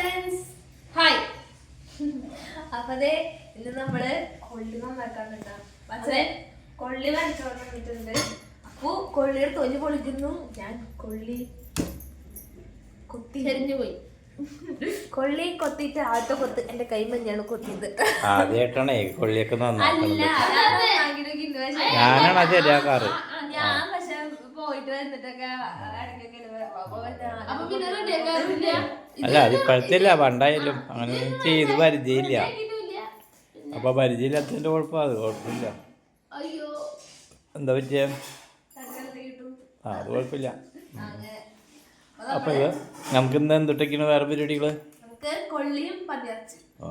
Friends hi അപ്പൊ അതെ ഇന്ന് നമ്മൾ കൊള്ളി നന്നാക്കാൻ പക്ഷേ കൊള്ളി വരച്ചോണ്ട് വന്നിട്ടുണ്ട് അപ്പൊ കൊള്ളിയുടെ തൊലി പൊളിക്കുന്നു. ഞാൻ കൊള്ളി കൊത്തി പോയി. കൊള്ളി കൊത്തിട്ട് ആദ്യത്തെ കൊത്ത് എന്റെ കൈ മഞ്ഞാണ് കൊത്തിയത്. ആദ്യമായിട്ടാണേ കൊള്ളിയൊക്കെ ഞാനാണ് അത് ശരിയാക്കാറ്. ഞാൻ പക്ഷെ പോയിട്ട് വന്നിട്ടൊക്കെ അപ്പൊ പിന്നെ അല്ല അത് ഇപ്പോഴത്തില്ല. പണ്ടായാലും അങ്ങനെ ചെയ്ത് പരിചയമില്ല. അപ്പൊ പരിചയമില്ലാത്തതിന്റെ കുഴപ്പമാണ് അത് കുഴപ്പമില്ല. എന്താ പറ്റിയ? ആ അത് കുഴപ്പമില്ല. അപ്പൊ ഇത് നമുക്ക് ഇന്ന് എന്തൊട്ടൊക്കെയാണ് വേറെ ആ.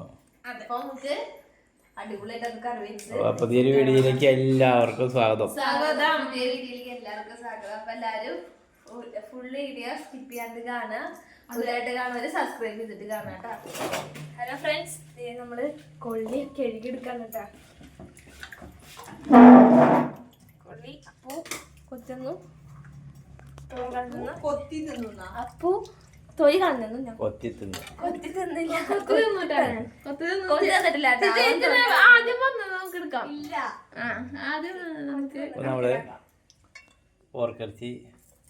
അപ്പൊ പുതിയൊരു വീഡിയോയിലേക്ക് എല്ലാവർക്കും സ്വാഗതം. സ്വാഗതം. പുതിയ വീഡിയോയിലേക്ക് എല്ലാവർക്കും സ്വാഗതം. അപ്പൊ എല്ലാരും ഫുൾ വീഡിയോ സ്കിപ്പ് ചെയ്യാണ്ട് കാണുക. പുതിയതായിട്ട് കാണുന്നവര് സബ്സ്ക്രൈബ് ചെയ്തിട്ട് കാണാം കേട്ടോ. ഹലോ ഫ്രണ്ട്സ് നമ്മൾ കൊള്ളി കഴുകി എടുക്കാൻ കേട്ടാ. കൊള്ളി അപ്പു കൊത്തുന്നു. കൊത്തി തിന്നുന്ന അപ്പു തൊലി കാണുന്നു ഞാൻ കൊത്തി തിന്നു കൊത്തി തിന്നില്ല കൊത്തി തിന്നിട്ടാണ്. കൊത്തി തിന്ന് തന്നിട്ടില്ല ആദ്യം വന്നത്? നമുക്ക് എടുക്കാം. ഇല്ല. ആ ആദ്യം നമ്മൾ പോർക്കിറച്ചി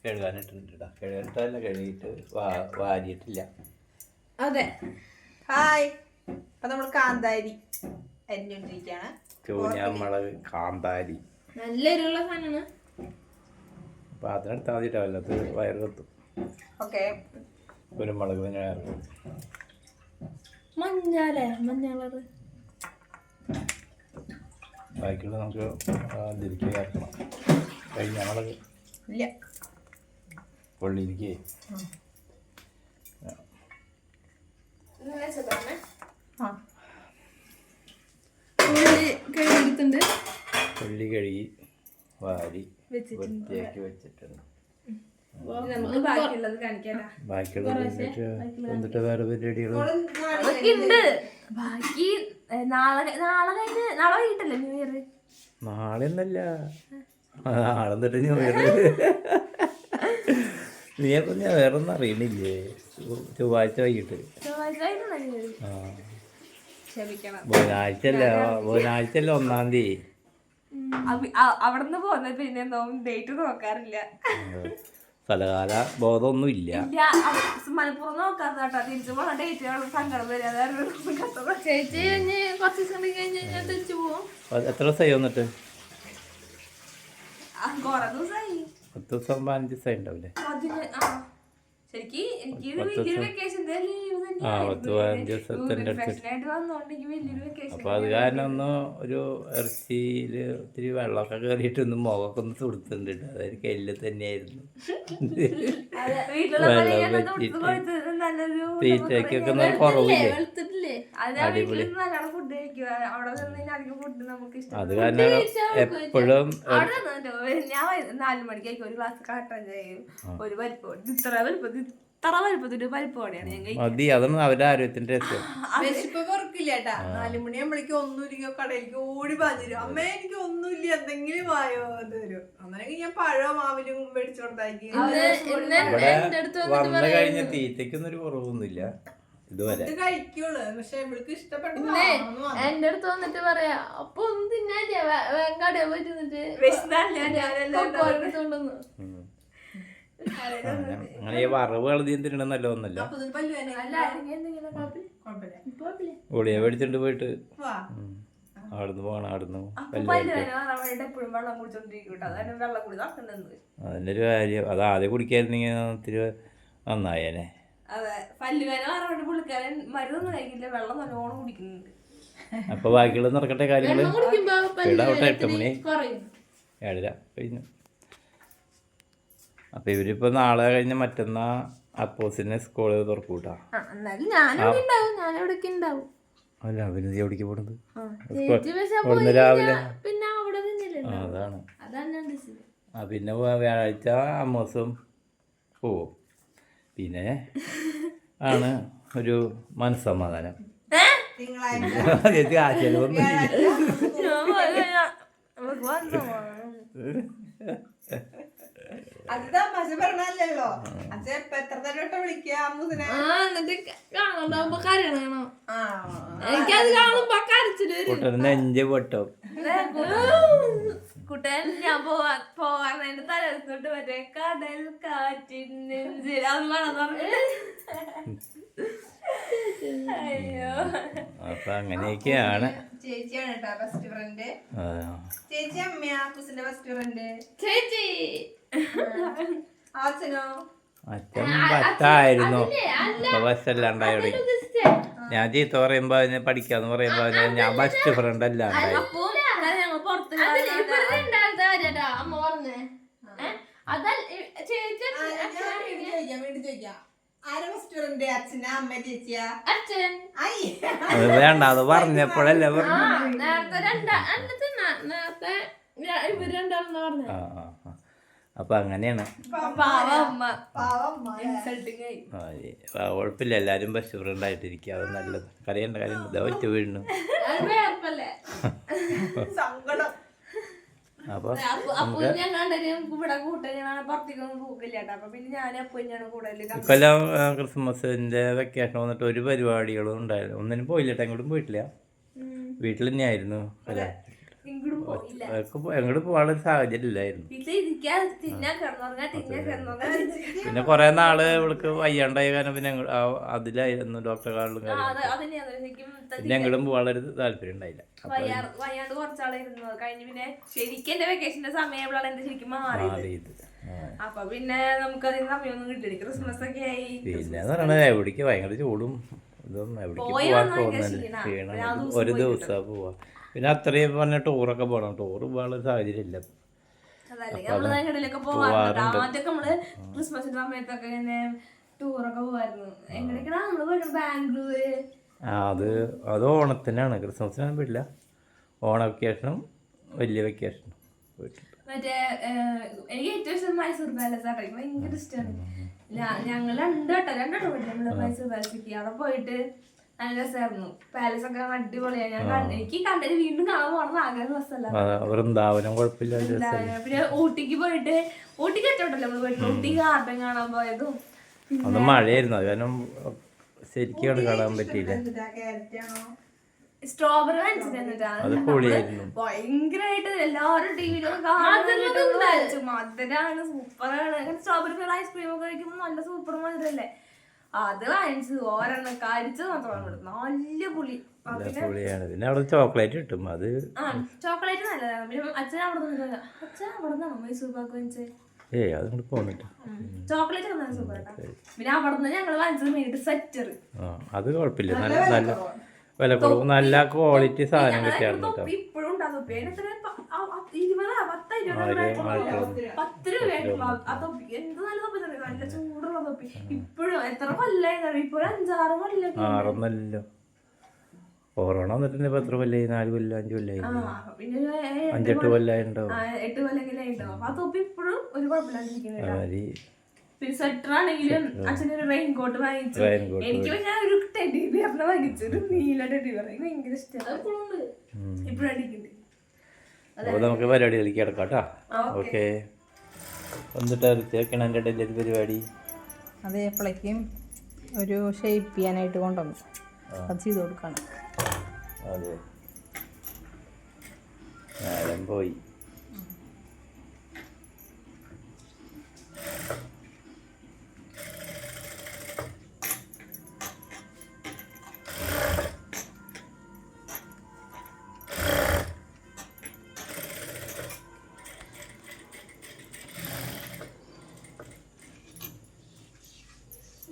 കഴുകാനിട്ടുണ്ട് കേട്ടോ കഴുകാനിട്ടല്ല കഴുകിയിട്ട് വാ- വാരിയിട്ടില്ല. അതെ. ഹായ്. അപ്പൊ നമ്മൾ കാന്താരി അരിഞ്ഞോണ്ടിരിക്കാണ്. ചൂഞ്ഞാമുളക് കാന്താരി. നല്ല എരിവുള്ള സാധനമാണ് അപ്പൊ അതിനെടുത്താൽ മതിട്ടോ അല്ലാത്ത വയറ് കത്തും ഓക്കെ കുരുമുളക് പിന്നെ മഞ്ഞാലേ മഞ്ഞ കളറ്. ബാക്കിയുള്ള നമുക്ക് ഇതിരിക്കുക ചേർക്കണം. കഴിഞ്ഞ മുളക്. ഇല്ല. കഴുകിയിട്ടുണ്ട് കൊള്ളി കഴുകി വാരി വൃത്തിയാക്കി വെച്ചിട്ടുണ്ട്. ബാക്കിയുള്ളത് വേറെ ഉണ്ട്. ബാക്കി നാളെ നാളെ കഴിഞ്ഞ് നാളെ വൈകിട്ടല്ലേ ന്യൂ ഇയർ? നാളെ ഒന്നല്ല നാളെ എന്നിട്ട് ന്യൂ ഇയർ. നീയൊക്കെ ഞാൻ വേറെ ഒന്നും അറിയണില്ലേ? ചൊവ്വ- ചൊവ്വാഴ്ച വൈകിട്ട്. ആ. ബുധനാഴ്ച അല്ല ബുധനാഴ്ച അല്ല ഒന്നാം തീയതി? അവിടുന്ന് പോന്ന പോകുന്നത് പിന്നെ ഡേറ്റ് നോക്കാറില്ല. സ്ഥലകാല ബോധമൊന്നും ഇല്ല. മലപ്പുറം നോക്കാത്ത തിരിച്ചു പോണ ഡേറ്റ് സങ്കടം വരും. അതായത് ചേച്ചി കഴിഞ്ഞ് കുറച്ച് ദിവസം കൂടി കഴിഞ്ഞ് തിരിച്ചു പോവും. എത്ര ദിവസമായി വന്നിട്ട്? കൊറേ ദിവസമായി പത്ത് ദിവസം പതിനഞ്ച് ദിവസം ഉണ്ടാവില്ലേ? ആ. പത്ത് പതിനഞ്ച് ദിവസത്തിന്റെ അടുത്ത്. അപ്പോൾ അത് കാരണം ഒന്ന് ഒരു ഇറച്ചിയിൽ ഒത്തിരി വെള്ളമൊക്കെ കയറിയിട്ട് ഒന്ന് മുഖമൊക്കെ ഒന്ന് തുടുത്തുണ്ട് അതായത് എല്ല് തന്നെയായിരുന്നു. വെള്ളം വെച്ചിട്ട് തീറ്റയ്ക്കൊക്കെ കുറവില്ലേ? അത് അടിപൊളി. വീട്ടിൽ ഫുഡ് കഴിക്കുക. അവിടെ നിന്ന് അധികം ഫുഡ് നമുക്ക് ഇഷ്ടം. അത് കാരണം എപ്പോഴും ഞാൻ വൈ- നാല് മണിക്കായിരിക്കും ഒരു ഗ്ലാസ് കാട്ടൻ ചെയ്യും ഒരു പരിപ്പ് ഇത്ര ഇത്ര ഞാൻ കഴിക്കുന്നത് മതി അതാണ് അവരുടെ ആരോഗ്യത്തിന്റെ വിശപ്പ് ഒന്നുമില്ലെങ്കിൽ കടയിലേക്ക് ഓടി പാഞ്ഞിരും അമ്മ എനിക്ക് ഒന്നുമില്ല എന്തെങ്കിലും വായോ അത് വരും. അന്നേരം ഞാൻ മാവിലും മേടിച്ചു കൊടുത്താക്കി വന്നു കഴിഞ്ഞ തീറ്റയ്ക്കൊന്നും ഒരു കുറവൊന്നുമില്ല. ഇതുവരെ. എന്റെ അടുത്ത് വന്നിട്ട് പറയാ അപ്പൊ ഒന്നും തിന്നാല്ലേ വേങ്ങാടിയ പോയിട്ട്. അങ്ങനെ ഈ വറവ് കളതിയും മേടിച്ചിട്ട് പോയിട്ട്. അവിടുന്ന് പോകണം അവിടുന്ന് അതിന്റെ ഒരു കാര്യം അത് ആദ്യം കുടിക്കായിരുന്നെങ്കിൽ ഒത്തിരി നന്നായേനെ. അതെ പുള്ളിക്കാരൻ മരുന്നൊന്നും കഴിക്കില്ല വെള്ളം നല്ലോണം കുടിക്കുന്നുണ്ട്. അപ്പൊ ബാക്കിയുള്ള നടക്കട്ടെ കാര്യങ്ങൾ ഇടാവട്ടെ എട്ട് മണി ഏഴര കഴിഞ്ഞു. അപ്പൊ ഇവരിപ്പോ നാളെ കഴിഞ്ഞ മറ്റന്നാ അപ്പോസിനെ സ്കൂളിൽ തുറക്കൂട്ടാ. ആ, എന്നാലും ഞാനിവിടെ ഉണ്ടാവും ഞാനിവിടേക്ക് അല്ല എവിടേക്ക് പോണത്? രാവിലെ. പിന്നെ അവിടെ നിന്നില്ലേ അതാണ്. അതാണ് ഞാൻ ഡിസിഷൻ ആ പിന്നെ വ്യാ- വ്യാഴാഴ്ച അമ്മോസും പോവും. പിന്നെ ആണ് ഒരു മനസ്സമാധാനം. ചേച്ചി ആ ചെലവൊന്നും ഇല്ല. ഞാൻ പോയി കഴിഞ്ഞാ നമുക്ക് വന്നോ? അത് തമാശ പറഞ്ഞല്ലോ അച്ഛൻ ഇപ്പൊ എത്ര തരം വട്ടം വിളിക്കുക അമ്മൂസിനെ? ആ എന്നിട്ട് കാണുമ്പോ കരയണം. ആ എനിക്കത് കാണുമ്പോ കരച്ചിൽ വരും. നെഞ്ച് പൊട്ടും. കുട്ടൻ ഞാൻ പോവാ പോവാറിന്റെ തലത്തോട്ട് മറ്റേ കടൽ കാറ്റിൻ നെഞ്ചിൽ. അത് വേണം അയ്യോ. അപ്പൊ അങ്ങനെയൊക്കെയാണ്. ചേച്ചിയാണ് കേട്ടോ ബെസ്റ്റ് ഫ്രണ്ട് ചേച്ചി അമ്മയാ കുസിന്റെ ബെസ്റ്റ് ഫ്രണ്ട് ചേച്ചി. അച്ഛനോ? അച്ഛൻ പത്തായിരുന്നു. ഇപ്പൊ ബസ്സല്ലാണ്ടായോടെ ഞാൻ ചീത്ത പറയുമ്പോ അതിനെ പഠിക്കാന്ന് പറയുമ്പോ ഞാൻ ബെസ്റ്റ് ഫ്രണ്ട് അല്ലാണ്ടായി അപ്പൊ അമ്മ പറഞ്ഞേ. അതല്ല ചേച്ചി വീണ്ടും അത് പറഞ്ഞപ്പോഴല്ലേ. അപ്പൊ അങ്ങനെയാണ്. കുഴപ്പമില്ല എല്ലാരും ബെസ്റ്റ് ഫ്രണ്ട് ആയിട്ടിരിക്കുക. അത് നല്ലത്. കരയേണ്ട കാര്യം ഒറ്റ വീഴുന്നു സങ്കടം. അപ്പൊ ഇക്കൊല്ലം ക്രിസ്മസിന്റെ വെക്കേഷൻ വന്നിട്ട് ഒരു പരിപാടികളും ഉണ്ടായിരുന്നു ഒന്നിനും പോയില്ല എങ്ങോട്ടും പോയിട്ടില്ല. വീട്ടിൽ തന്നെയായിരുന്നു. അല്ലേ എങ്ങോട്ട് പോകാനുള്ള സാഹചര്യം ഇല്ലായിരുന്നു. പിന്നെ കുറെ നാൾ ഇവൾക്ക് വയ്യാണ്ടായ കാരണം പിന്നെ അതിലായിരുന്നു ഡോക്ടറെ കാർഡിലും പിന്നെ എങ്ങോട്ടും പോകാനൊരു താല്പര്യം ഉണ്ടായില്ല. വയ്യാണ്ട് കഴിഞ്ഞ് പിന്നെ ശരിക്കും എന്റെ വെക്കേഷന്റെ സമയമാണ് എന്റെ ശരിക്കും മാറിയത്. അപ്പൊ പിന്നെ നമുക്ക് സമയമൊന്നും കിട്ടില്ല ക്രിസ്മസ് ഒക്കെ ആയി. പിന്നെ പറയണത് എവിടേക്ക് ഭയങ്കര ചൂടും ഇതും എവിടേക്ക് പോവാൻ തോന്നുന്നില്ല ക്ഷീണം. ഒരു ദിവസം പോവാ. പിന്നെ അത്രയും പറഞ്ഞ ടൂറൊക്കെ പോകണം ടൂർ പോകാനുള്ള സാഹചര്യം ഇല്ല ആദ്യമൊക്കെ നമ്മൾ ക്രിസ്മസിന്റെ സമയത്തൊക്കെ ഇങ്ങനെ ടൂറൊക്കെ പോവായിരുന്നു. എങ്ങനെയൊക്കെയാണ് നമ്മൾ പോയത്? ബാംഗ്ലൂര്. ആ അത് അത് ഓണത്തിനാണ്. ക്രിസ്മസിനാണ് പോയിട്ടില്ല ഓണ വെക്കേഷനും വലിയ വെക്കേഷനും പോയിട്ടുണ്ട്. മറ്റേ ഏഹ്, എനിക്ക് ഏറ്റവും ഇഷ്ടം മൈസൂർ പാലസ് ആട്ടോ. എനിക്ക് ഭയങ്കര ഇഷ്ടമാണ്. ഞങ്ങൾ രണ്ടു വട്ടം രണ്ടു വട്ടം പോയിട്ട് നമ്മൾ മൈസൂർ പാലസിലേക്ക് അവിടെ പോയിട്ട് നല്ല രസമായിരുന്നു. പാലസ് ഒക്കെ അടിപൊളിയാണ് ഞാൻ കണ്ട എനിക്ക് കണ്ടത് വീണ്ടും കാണാൻ പോകണം ആഗ്രഹം രസമല്ല. അതെ, വൃന്ദാവനം കുഴപ്പമില്ല പിന്നെ ഊട്ടിക്ക് പോയിട്ട് ഊട്ടിക്ക് വെച്ചോട്ടല്ലോ നമ്മൾ പോയിട്ട് ഊട്ടി ഗാർഡൻ കാണാൻ പോയതും അന്ന് മഴയായിരുന്നു. അത് കാരണം ശരിക്കും അങ്ങട് കാണാൻ പറ്റിയില്ല. സ്ട്രോബെറി വാങ്ങിച്ചിട്ടാ അത് പൊളിയായിരുന്നു. ഭയങ്കരമായിട്ട് എല്ലാവരും ടിവിയിലൊക്കെ കാണാൻ മധുരാണ് സൂപ്പറാണ് അങ്ങനെ സ്ട്രോബെറി ഐസ്ക്രീം ഒക്കെ കഴിക്കുമ്പോൾ നല്ല സൂപ്പർ മധുരല്ലേ? അത് വാങ്ങിച്ചു ഓരെണ്ണം കഴിച്ചത് മാത്രമാണ് ഇവിടെ. നല്ല പുളി. നല്ല പിന്നെ പൊളിയാണ്. അവിടെ ചോക്ലേറ്റ് കിട്ടും. അത് ചോക്ലേറ്റ് നല്ലതാണ്. പിന്നെ അച്ഛൻ അവിടെ നിന്ന് അച്ഛൻ അവിടെ നിന്നാണോ മൈസൂർ പാക്ക് വാങ്ങിച്ചത് ഏയ് അത് കൊണ്ട് പോന്നിട്ട് ചോക്ലേറ്റ് പിന്നെ അവിടെ നിന്ന് ഞങ്ങൾ വാങ്ങിച്ചത് മെയ്ഡ് സെറ്റർ. ആ അത് കുഴപ്പമില്ല. നല്ല നല്ല വില കുറവ്. നല്ല ക്വാളിറ്റി സാധനം കിട്ടിയാണ് ഇപ്പോഴും ഉണ്ടാകും ഇരുപതാ പത്താ ഇരുപതാ പത്ത് രൂപയായിട്ടുള്ളൂ ആ- ആ തൊപ്പി എന്ത് നല്ല തൊപ്പി തന്നെ നല്ല ചൂടുള്ള തൊപ്പി. ഇപ്പോഴും എത്ര കൊല്ലായി ഇപ്പോഴും അഞ്ചാറ് കൊല്ലൊക്കെ ആറൊന്നല്ലോ. കൊറോണ വന്നിട്ടുണ്ട്. ഇപ്പൊ എത്ര കൊല്ലായി? നാല് കൊല്ലം അഞ്ചു കൊല്ലായി. അഞ്ചെട്ട് കൊല്ലായി ഉണ്ടാവും എട്ട് ഉണ്ടാവും. ആ തൊപ്പി ഇപ്പോഴും ഒരു കുഴപ്പമില്ലാണ്ടിരിക്കുന്നില്ല പിന്നെ സ്വെറ്റർ ആണെങ്കിലും അച്ഛനൊരു റെയിൻ കോട്ട് വാങ്ങിച്ചു എനിക്ക് ഒരു ടെഡി ബിയറിനെ വാങ്ങിച്ചു ഒരു നീല ടെഡി ബിയർ എനിക്ക് ഭയങ്കര ഇഷ്ടമാണ് ഇപ്പോഴും അടിക്കുന്നുണ്ട്. അപ്പോൾ നമുക്ക് പരിപാടികളിലേക്ക് കിടക്കാം കേട്ടോ ഓക്കെ. എന്നിട്ട് വൃത്തിയാക്കണം എന്റെ ഡെലിവറി പരിപാടി? അതേ എപ്പോഴേക്കും ഒരു ഷേപ്പ് ചെയ്യാനായിട്ട് കൊണ്ടുവന്നു. അത് ചെയ്ത് കൊടുക്കണം. അതെ. നേരം പോയി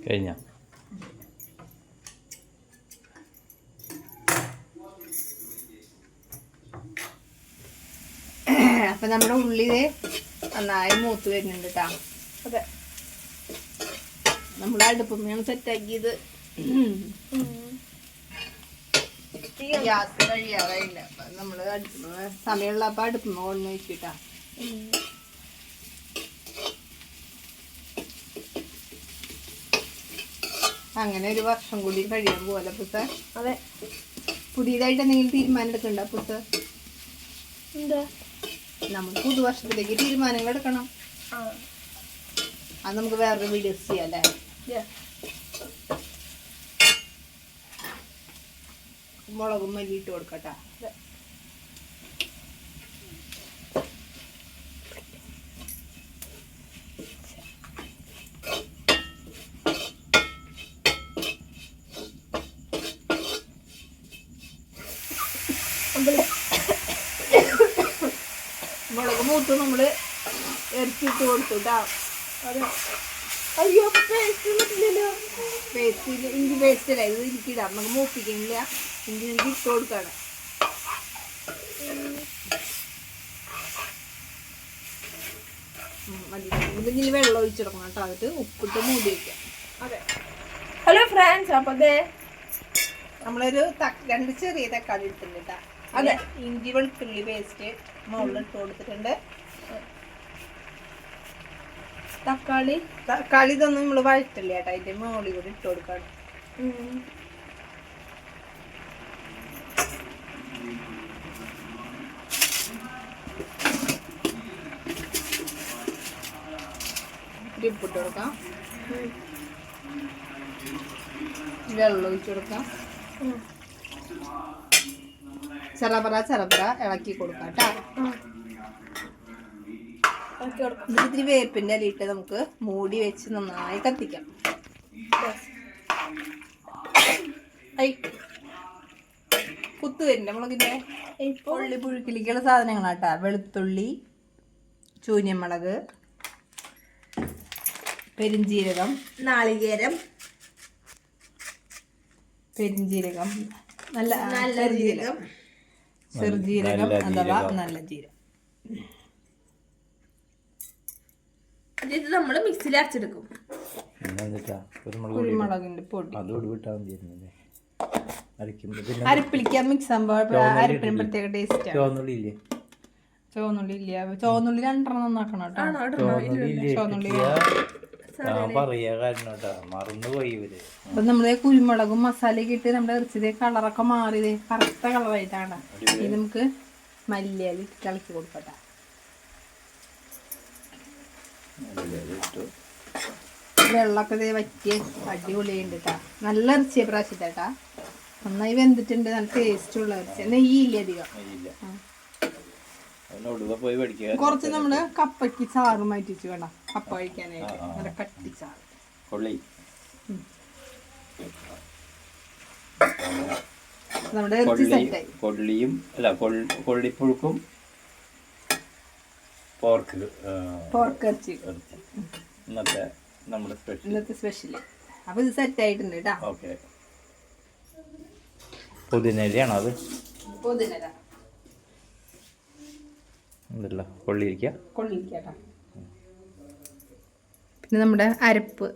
കഴിഞ്ഞ. അപ്പൊ നമ്മുടെ ഉള്ളി ദേ നന്നായി മൂത്ത് വരുന്നുണ്ട് കേട്ടാ അതെ. നമ്മുടെ അടുപ്പം സെറ്റാക്കിയത് ഗ്യാസ് കഴിയാറായില്ല അപ്പൊ നമ്മൾ അടുപ്പ് സമയമുള്ളപ്പോ അടുപ്പം കൊണ്ടു വെച്ചിട്ടാ അങ്ങനെ ഒരു വർഷം കൂടി കഴിയാൻ പോലെ പുത്ത അതെ. പുതിയതായിട്ട് എന്തെങ്കിലും തീരുമാനം എടുക്കണ്ട പുത്ത എന്താ? നമ്മൾ പുതുവർഷത്തിലേക്ക് തീരുമാനങ്ങൾ എടുക്കണം. അത് നമുക്ക് വേറൊരു വീഡിയോസ് ചെയ്യാം അല്ലേ? മുളകും മല്ലി ഇട്ട് കൊടുക്കട്ടാ മുളക് മൂത്ത് നമ്മൾ ഇറച്ചിട്ട് കൊടുത്തു കേട്ടോ അയ്യോ പേസ്റ്റ് ഇഞ്ചി പേസ്റ്റ് അല്ല ഇത് ഇരിക്കിടാം നമുക്ക് മൂപ്പിക്കുന്നില്ല. ഇഞ്ചി എനിക്ക് ഇട്ട് കൊടുക്കാണ്. മതി. ഇത് ഇനി വെള്ളം ഒഴിച്ചെടുക്കണം കേട്ടോ. അതിട്ട് ഉപ്പിട്ട് മൂടി വയ്ക്കാം അതെ. ഹലോ ഫ്രണ്ട്സ് അപ്പൊ ദേ നമ്മളൊരു രണ്ട് ചെറിയ തക്കാളി ഇട്ടിട്ടുണ്ട് കേട്ടോ. അതെ. ഇഞ്ചി വെളുത്തുള്ളി പേസ്റ്റ് മുകളിൽ ഇട്ട് കൊടുത്തിട്ടുണ്ട്. തക്കാളി? തക്കാളി ഇതൊന്നും നമ്മൾ വഴറ്റില്ല കേട്ടോ. അതിന്റെ മുകളിൽ കൂടി ഇട്ട് കൊടുക്കണം. ഉം. ഇത്തിരി ഉപ്പിട്ട് കൊടുക്കാം വെള്ളം ഒഴിച്ചു കൊടുക്കാം. ചെറപറ ഇളക്കി കൊടുക്കാം കേട്ടോ. ഇത്തിരി വേപ്പിന്റെ ഇലയിട്ട് നമുക്ക് മൂടി വെച്ച് നന്നായി കത്തിക്കാം. ഐ കുത്തു വരുന്നുണ്ട് മുളകിന്റെ ഇപ്പൊ ഉള്ളി പുഴുക്കിലേക്കുള്ള സാധനങ്ങളാട്ടാ. വെളുത്തുള്ളി ചൂന്യമുളക് പെരിഞ്ചീരകം നാളികേരം പെരിഞ്ചീരകം നല്ല നല്ല ജീരകം. ചെറുജീരകം അഥവാ നല്ല ജീരകം. ഇത് നമ്മൾ മിക്സിയിൽ അരച്ചെടുക്കും എന്നിട്ടാ കുരുമുളകിന്റെ പൊടി. അതോട് വിട്ടാൽ മതിയായിരുന്നല്ലേ? അരയ്ക്കുമ്പോൾ പിന്നെ അരപ്പിളിക്കാൻ മിക്സ് ആകുമ്പോൾ അരപ്പിന് പ്രത്യേക ടേസ്റ്റ് ആണ് ചുവന്നുള്ളി ഇല്ലേ? ഇല്ല? ചോന്നുള്ളി രണ്ടെണ്ണം നന്നാക്കണം അപ്പൊ നമ്മൾ കുരുമുളകും മസാലയൊക്കെ ഇട്ട് നമ്മുടെ ഇറച്ചി കളറൊക്കെ മാറിയത് കറുത്ത കളറായിട്ടാണ് ഇത് നമുക്ക് മല്ലിയാലി തിളക്കി കൊടുക്കട്ടെ. ഇട്ടു വെള്ളമൊക്കെ ദേ വറ്റിയ. അടിപൊളിയുണ്ട് കേട്ടാ നല്ല ഇറച്ചിയെ പ്രാവശ്യത്തേട്ടാ നന്നായി വെന്തിട്ടുണ്ട്. നല്ല ടേസ്റ്റ് ഉള്ള ഇറച്ചി നെയ്യില്ല. അധികം കുറച്ച് നമ്മൾ കപ്പയ്ക്ക് ചാറ് മാറ്റിച്ചു വേണം. കപ്പ കഴിക്കാനായിട്ട്. നല്ല കട്ടി ചാറ്. നമ്മുടെ ഇറച്ചി കൊള്ളി സെറ്റായി. കൊള്ളിയും അല്ല കൊള്ളി കൊള്ളിപ്പുഴുക്കും പോർക്ക് പോർക്ക് ഇറച്ചി. ഇന്നത്തെ നമ്മുടെ സ്പെഷ്യൽ ഇന്നത്തെ സ്പെഷ്യൽ അപ്പോൾ ഇത് സെറ്റ് ആയിട്ടുണ്ട് കേട്ടോ ഓക്കെ പുതിനരിയാണോ അത്? പൊതിനര. എന്തല്ല കൊള്ളിയിരിക്കുക കൊള്ളിരിക്കട്ടാ പിന്നെ നമ്മുടെ അരപ്പ്.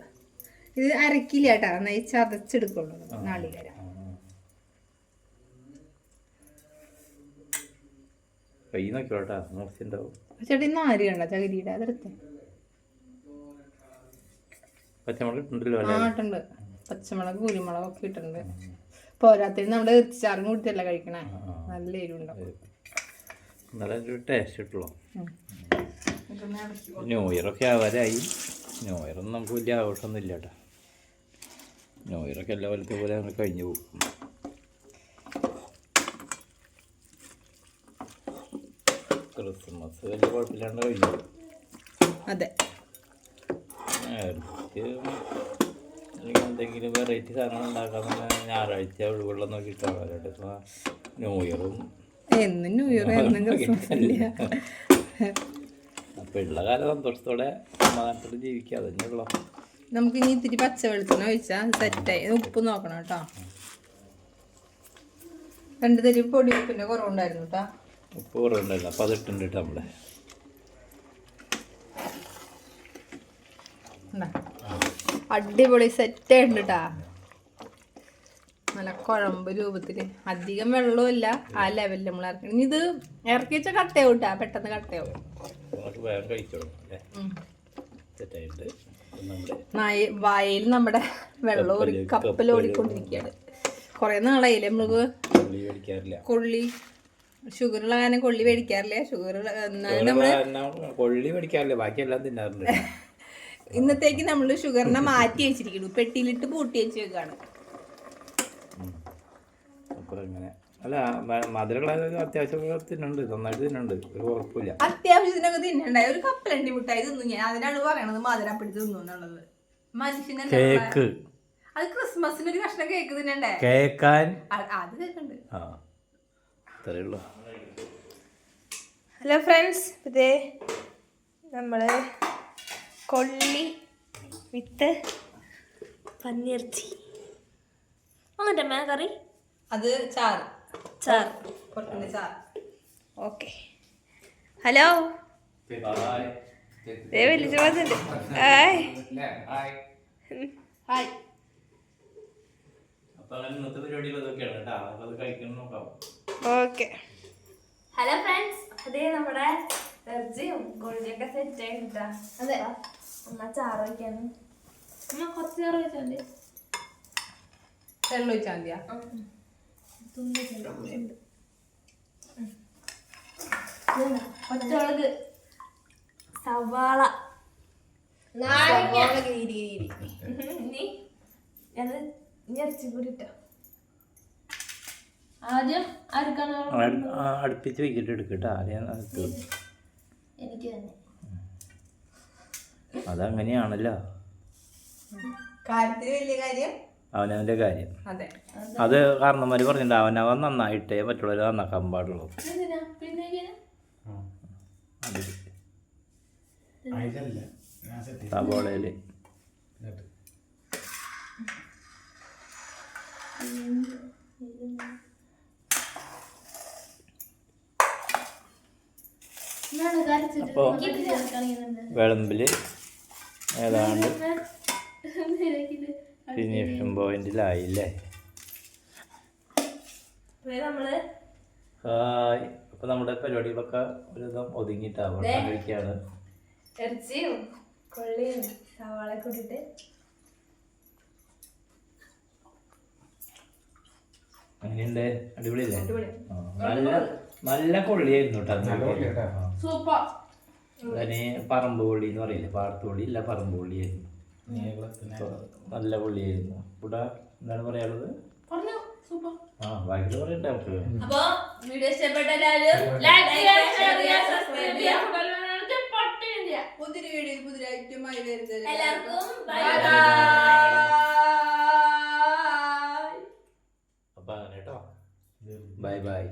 ഇത് അരക്കില്ല കേട്ടോ നന്നായി ചതച്ചെടുക്കുള്ളൂ നാളികേരം. കൈ നോക്കിയോട്ടാ മുറിച്ചുണ്ടാവും ചേട്ടാ ഇന്ന് ആര് കണ്ട? ചകിരിയുടെ അതെടുത്ത് പച്ചമുളക് ഉണ്ടല്ലോ അല്ലേ? പച്ചമുളക് കുരുമുളക് ഒക്കെ ഇട്ടുണ്ട് പോരാത്തിന് നമ്മുടെ ഇറച്ചിച്ചാറും കൂട്ടിയല്ല കഴിക്കണേ? നല്ല എരിവുണ്ടാവും നല്ല ടേസ്റ്റ് കിട്ടുള്ളൂ. ന്യൂ ഇയറൊക്കെ ആവാരായി ന്യൂ ഇയറൊന്നും നമുക്ക് വലിയ ആഘോഷമൊന്നും ഇല്ല കേട്ടോ. ന്യൂ ഇയറൊക്കെ എല്ലാ പോലത്തെ പോലെ നമ്മൾ കഴിഞ്ഞു പോകും. ക്രിസ്മസ് വലിയ കുഴപ്പമില്ലാണ്ട് കഴിഞ്ഞു. അതെ. എനിക്ക് എന്തെങ്കിലും വെറൈറ്റി സാധനങ്ങൾ ഉണ്ടാക്കാൻ ഞായറാഴ്ച ഒഴിവുള്ള നോക്കിയിട്ടാണ് അവരുടെ ന്യൂ ഇയറും എന്നും ന്യൂ ഇയർ എന്നും ക്രിസ്മസ് അപ്പോൾ ഉള്ള കാലം സന്തോഷത്തോടെ സമാധാനത്തോടെ ജീവിക്കുക. അതന്നെയുള്ളൂ നമുക്ക് ഇനി ഇത്തിരി പച്ച വെളിച്ചെണ്ണ ഒഴിച്ചാൽ സെറ്റായി ഉപ്പ് നോക്കണം കേട്ടോ. രണ്ട് തരി പൊടി ഉപ്പിന്റെ കുറവുണ്ടായിരുന്നു കേട്ടോ. ഉപ്പ് കുറവുണ്ടല്ലോ അപ്പോൾ അത് ഇട്ടുണ്ട് കേട്ടോ നമ്മളെ. ഉണ്ടാ. അടിപൊളി സെറ്റ് ആയിട്ടുണ്ട് കേട്ടാ നല്ല കുഴമ്പ് രൂപത്തിൽ അധികം വെള്ളമില്ല ആ ലെവലിൽ നമ്മൾ ഇറക്കണം ഇനി ഇത് ഇറക്കി വെച്ചാൽ കട്ടയാവും കേട്ടാ പെട്ടെന്ന് കട്ടയാവും വായയിൽ നമ്മുടെ വെള്ളം ഒരു കപ്പൽ ഓടിക്കൊണ്ടിരിക്കുകയാണ് കുറെ നാളായില്ലേ നമ്മൾക്ക് കൊള്ളി ഷുഗറുള്ള കാരണം കൊള്ളി മേടിക്കാറില്ല? ഷുഗർ കൊള്ളി മേടിക്കാറില്ല? ബാക്കിയെല്ലാം തിന്നാറുണ്ട് ഇന്നത്തേക്ക് നമ്മൾ ഷുഗറിനെ മാറ്റി വെച്ചിരിക്കുന്നു. പെട്ടിയിലിട്ട് പൂട്ടി വെച്ച് വെക്കാണ്. അല്ല മധുരകളൊക്കെ അത്യാവശ്യം തിന്നുണ്ട് നന്നായിട്ട് തിന്നുണ്ട് ഒരു കുഴപ്പമില്ല അത്യാവശ്യത്തിനൊക്കെ തിന്നണ്ടായി ഒരു കപ്പലണ്ടി മുട്ടായി തിന്നു ഞാൻ. അതിനാണ് പറയണത് മധുരപ്പിടി തിന്നു എന്നുള്ളത്. മനുഷ്യനെ കേക്ക്. അത് ക്രിസ്മസിന് ഒരു കഷ്ണം കേക്ക് തിന്നണ്ടേ? കേക്കാൻ. അത് കേക്കുണ്ട്. ആ അത്രേ ഉള്ളൂ ഹലോ ഫ്രണ്ട്സ് ഇതേ നമ്മൾ കൊള്ളി വിത്ത് പന്നിയിറച്ചി. അങ്ങനത്തെ കറി? അത് ചാറ്. ചാർ ചാറ്. ഓക്കെ ഹലോ വന്നിട്ട് ഹായ് ഹായ് അപ്പൊ അങ്ങനെ ഇന്നത്തെ പരിപാടികൾ ഇതൊക്കെയാണ് കേട്ടോ. അത് കഴിക്കണം നോക്കാം. ഓക്കെ. ഹലോ ഫ്രണ്ട്സ് അതേ നമ്മുടെ ഇറച്ചിയും കൊള്ളിയൊക്കെ സെറ്റ് ആയിട്ടാ അതെ. അമ്മ ചാറ് വയ്ക്കാണ് അമ്മ കുറച്ച് ചാറ് വെച്ചാൽ വെള്ളം വെച്ചാൽ മതിയാ? ഒറ്റ സവാള. നാരങ്ങ. ഇനി? അത് ഇനി ഇറച്ചി കൂടി ഇട്ടോ. ആദ്യം ആർക്കാണ് അടുപ്പിച്ച് വെച്ചിട്ട് എടുക്കട്ടോ. ആദ്യം അത് എനിക്ക് തന്നെ. അതങ്ങനെയാണല്ലോ. അവനവന്റെ കാര്യം? അവനവന്റെ കാര്യം. അതെ. അത് കാരണന്മാർ പറഞ്ഞിട്ടുണ്ട് അവനവൻ നന്നായിട്ടേ മറ്റുള്ളവർ നന്നാക്കാൻ പാടുള്ളൂ. എന്തിനാ? പിന്നെ ഇങ്ങനെ? അപ്പോൾ വിളമ്പിൽ വിളമ്പിൽ ഏതാണ്ട് ഫിനിഷിംഗ് പോയിന്റിലായില്ലേ അപ്പൊ നമ്മൾ ഹായ്. അപ്പോൾ നമ്മുടെ പരിപാടികളൊക്കെ ഒരുവിധം ഒതുങ്ങിയിട്ടാവും. കഴിക്കുകയാണ് ഇറച്ചിയും കൊള്ളിയും സവാള കൂട്ടിട്ട് അങ്ങനെയുണ്ട് അടിപൊളിയല്ലേ? ആ, നല്ല നല്ല കൊള്ളിയായിരുന്നു കേട്ടോ സൂപ്പർ. പറമ്പ് കൊള്ളി എന്ന് പറയില്ല? പാടത്ത് കൊള്ളി ഇല്ല പറമ്പ് കൊള്ളിയായിരുന്നു നല്ല കൊള്ളിയായിരുന്നു ഇവിടെ എന്താണ് പറയാനുള്ളത്? ആ ബാക്കി പറയണ്ട ഐറ്റമായി വരുന്നത് എല്ലാവർക്കും ബൈ ബൈ